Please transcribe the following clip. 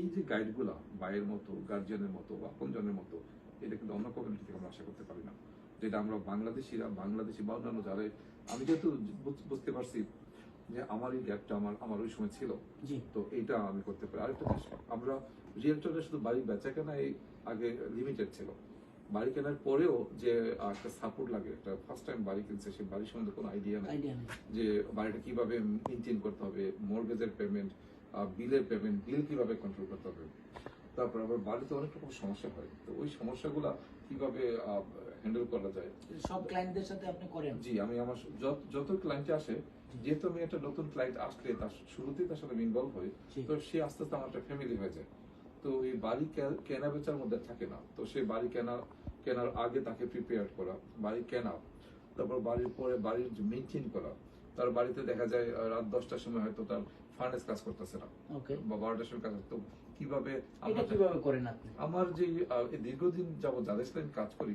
এই যে গাইডগুলা ভাইয়ের মতো গার্জিয়ানের মতো বা আপনজনের মতো এটা কিন্তু অন্য কমিউনিটি থেকে আমরা আশা করতে পারি না। যেটা আমরা বাংলাদেশিরা বাংলাদেশি বা অন্যান্য যারা আমি যেহেতু বুঝতে পারছি যে আমার এই গ্যাপটা আমার আমার ওই সময় ছিল। তো এইটা আমি করতে পারি। আরেকটা আমরা রিয়েলটারে শুধু বাড়ি বেচা কেনাই আগে লিমিটেড ছিল। বাড়ি কেনার পরেও যে একটা সাপোর্ট লাগে একটা ফার্স্ট টাইম বাড়ি কিনছে সে বাড়ির সম্বন্ধে কোনো আইডিয়া নেই। আইডিয়া নেই। যে বাড়িটা কীভাবে মেনটেন করতে হবে মর্গেজের পেমেন্ট বিলের পেমেন্ট বিল কীভাবে কন্ট্রোল করতে হবে? তারপর আবার বাড়িতে অনেক রকম সমস্যা হয়। তো ওই সমস্যাগুলা কীভাবে হ্যান্ডেল করা যায়? সব ক্লায়েন্টদের সাথে আপনি করেন? জি আমি আমার যত- যত ক্লায়েন্ট আসে যেহেতু আমি একটা নতুন ক্লায়েন্ট আসলে তার শুরুতেই তার সাথে ইনভলভ হই। তো সে আস্তে আস্তে আমার একটা ফ্যামিলি হয়ে যায়। তো এই বাড়ি কেনা বেচার মধ্যে থাকে না। তো সে বাড়ি কেনা কেনার আগে তাকে প্রিপেয়ার করা বাড়ি কেনা তারপর বাড়ির পরে বাড়ির মেনটেন করা। তার বাড়িতে দেখা যায় রাত দশটার সময় হয়তো তার ফার্নেস কাজ করতেছে না। ওকে বা বারোটার সময় কাজ তো কীভাবে আমার যে দীর্ঘদিন যাব যাদের সাথে আমি কাজ করি